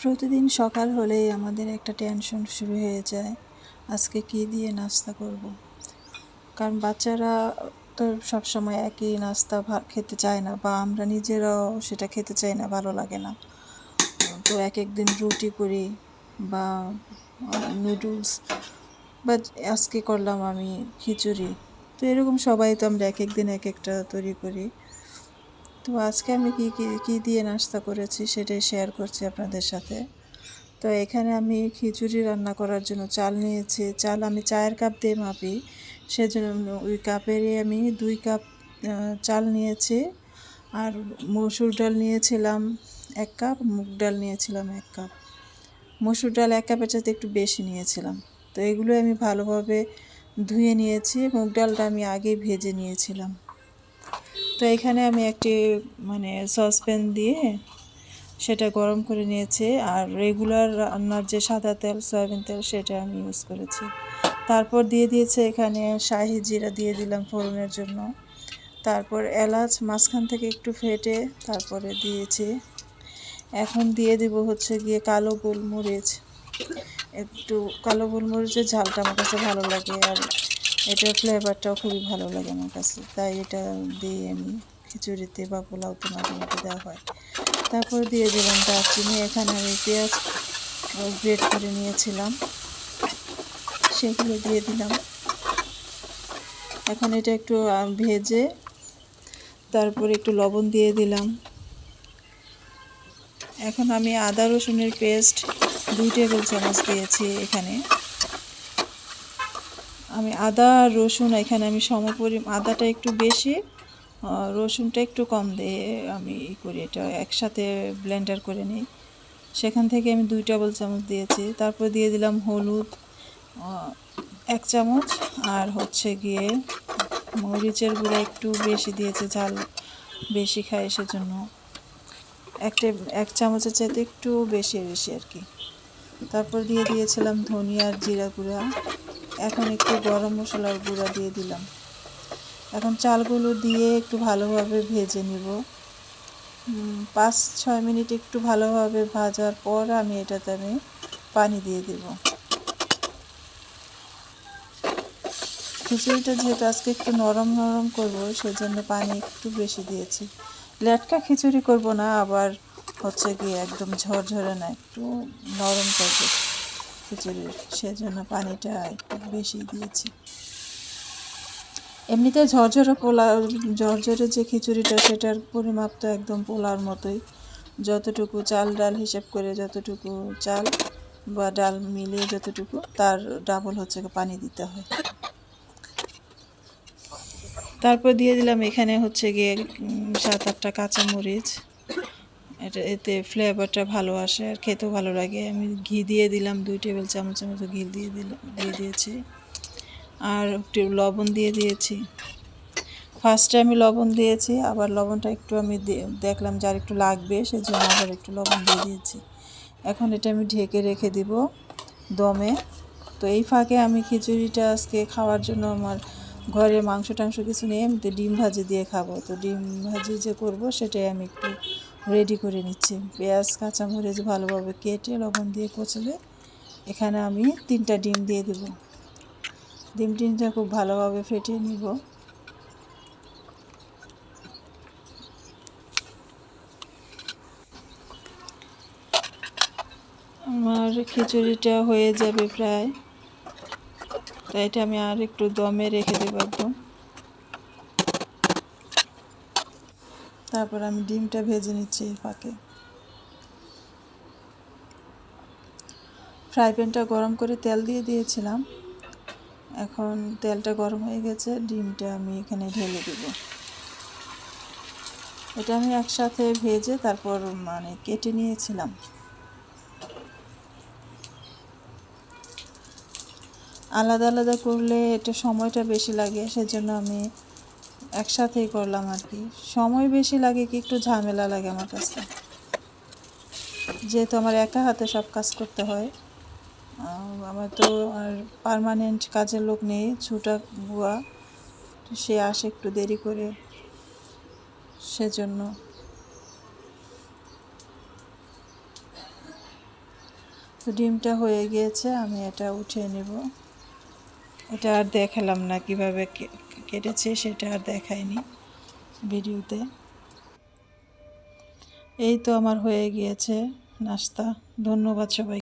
প্রতিদিন সকাল হলেই আমাদের একটা টেনশন শুরু হয়ে যায়। আজকে কী দিয়ে নাস্তা করব। কারণ বাচ্চারা তো সবসময় একই নাস্তা খেতে চায় না বা আমরা নিজেরাও সেটা খেতে চাই না, ভালো লাগে না। তো এক এক দিন রুটি করি বা নুডলস বা আজকে করলাম আমি খিচুড়ি। তো এরকম সবাই তো আমরা এক এক দিন এক একটা তৈরি করি। তো আজকে আমি কি কি দিয়ে নাস্তা করেছি সেটাই শেয়ার করছি আপনাদের সাথে। তো এখানে আমি খিচুড়ি রান্না করার জন্য চাল নিয়েছি। চাল আমি চায়ের কাপ দিয়ে মাপি। সেজন্য ওই কাপেরই আমি দুই কাপ চাল নিয়েছি। আর মসুর ডাল নিয়েছিলাম এক কাপ, মুগ ডাল নিয়েছিলাম এক কাপ। মসুর ডাল এক কাপের সাথে একটু বেশি নিয়েছিলাম। তো এগুলো আমি ভালোভাবে ধুয়ে নিয়েছি। মুগ ডালটা আমি আগেই ভেজে নিয়েছিলাম। তো এখানে আমি একটি মানে সসপ্যান দিয়ে সেটা গরম করে নিয়েছি। আর রেগুলার রান্নার যে সাদা তেল, সয়াবিন তেল, সেটা আমি ইউজ করেছি। তারপর দিয়ে দিয়েছে এখানে শাহি জিরা দিয়ে দিলাম ফোড়নের জন্য। তারপর এলাচ মাঝখান থেকে একটু ফেটে তারপরে দিয়েছি। এখন দিয়ে দিব হচ্ছে গিয়ে কালো গোলমরিচ। একটু কালো গোলমরিচের ঝালটা আমার কাছে ভালো লাগে। আর এটার ফ্লেভারটাও খুবই ভালো লাগে আমার কাছে। তাই এটা দিয়ে আমি খিচুড়িতে বা পোলাওতে মাঝে মধ্যে দেওয়া হয়। তারপর দিয়ে দিলাম দারচিনি। এখানে আমি পেঁয়াজ গ্রেট করে নিয়েছিলাম। সেগুলো দিয়ে দিলাম। এখন এটা একটু ভেজে তারপরে একটু লবণ দিয়ে দিলাম। এখন আমি আদা রসুনের পেস্ট দুই টেবিল চামচ দিয়েছি এখানে। আমি আদা, রসুন, এখানে আমি সমপরি আদাটা একটু বেশি রসুনটা একটু কম দিয়ে আমি ই করি, এটা একসাথে ব্লেন্ডার করে নিই। সেখান থেকে আমি দুই টেবিল চামচ দিয়েছি, তারপর দিয়ে দিলাম হলুদ এক চামচ, আর হচ্ছে গিয়ে মরিচের গুঁড়া একটু বেশি দিয়েছে, ঝাল বেশি খায় সেজন্য। এক টেব- এক চামচের চাইতে একটু বেশি বেশি আর কি। তারপর দিয়ে দিয়েছিলাম ধনিয়ার জিরা গুঁড়া এখন একটু গরম মশলার গুঁড়া দিয়ে দিলাম। এখন চালগুলো দিয়ে একটু ভালোভাবে ভেজে নিব। পাঁচ, ছয় মিনিট একটু ভালোভাবে ভাজার পর আমি এটাতে আমি পানি দিয়ে দেব। খিচুড়িটা যেহেতু আজকে একটু নরম নরম করব, সেজন্য পানি একটু বেশি দিয়েছি। লেটকা খিচুড়ি করব না, আবার হচ্ছে গিয়ে একদম ঝরঝরে না, একটু নরম করব। খিচুড়ির সেজন্য পানিটা একটু বেশি দিয়েছি। এমনিতে ঝরঝরে পোলা ঝরঝরে যে খিচুড়িটা সেটার পরিমাপ তো একদম পোলার মতোই। যতটুকু চাল ডাল হিসেব করে যতটুকু চাল বা ডাল মিলিয়ে যতটুকু, তার ডাবল হচ্ছে পানি দিতে হয়। তারপর দিয়ে দিলাম এখানে হচ্ছে গিয়ে সাত আটটা কাঁচামরিচ। এটা এতে ফ্লেভারটা ভালো আসে আর খেতেও ভালো লাগে। আমি ঘি দিয়ে দিলাম, দুই টেবিল চামচের মতো ঘি দিয়ে দিলাম, দিয়ে দিয়েছি। আর একটু লবণ দিয়ে দিয়েছি। ফার্স্টে আমি লবণ দিয়েছি, আবার লবণটা একটু আমি দেখলাম যে আর একটু লাগবে, সেজন্য আবার একটু লবণ দিয়ে দিয়েছি। এখন এটা আমি ঢেকে রেখে দিব দমে। তো এই ফাঁকে আমি খিচুড়িটা আজকে খাওয়ার জন্য আমার ঘরে মাংস টাংস কিছু নেই, আমি তো ডিম ভাজি দিয়ে খাব। তো ডিম ভাজি যে করব, সেটাই আমি একটু রেডি করে নিচ্ছি। পেঁয়াজ, কাঁচামরিচ ভালোভাবে কেটে লবণ দিয়ে কচলে এখানে আমি তিনটা ডিম দিয়ে দেবো। ডিম টিনটা খুব ভালোভাবে ফেটিয়ে নিব। আমার খিচুড়িটা হয়ে যাবে প্রায়। তাই এটা আমি আর একটু দমে রেখে দেবো একদম। তারপর আমি ডিমটা ভেজে নিচ্ছি ফাঁকে। ফ্রাই প্যানটা গরম করে তেল দিয়ে দিয়েছিলাম। এখন তেলটা গরম হয়ে গেছে, ডিমটা আমি এখানে ঢেলে দেব। এটা আমি একসাথে ভেজে তারপর মানে কেটে নিয়েছিলাম। আলাদা আলাদা করলে এটা সময়টা বেশি লাগে, সেজন্য আমি একসাথেই করলাম আর কি। সময় বেশি লাগে কি একটু ঝামেলা লাগে আমার কাছে। যেহেতু আমার একা হাতে সব কাজ করতে হয়। আমার তো আর পার্মানেন্ট কাজের লোক নেই, ছুটা বুয়া। সে আসে একটু দেরি করে সেজন্য। তো ডিমটা হয়ে গিয়েছে, আমি এটা উঠিয়ে নেব। এটা আর দেখালাম না কীভাবে কেটেছে সেটা আর দেখায়নি ভিডিওতে। এই তো আমার হয়ে গিয়েছে নাস্তা। ধন্যবাদ সবাই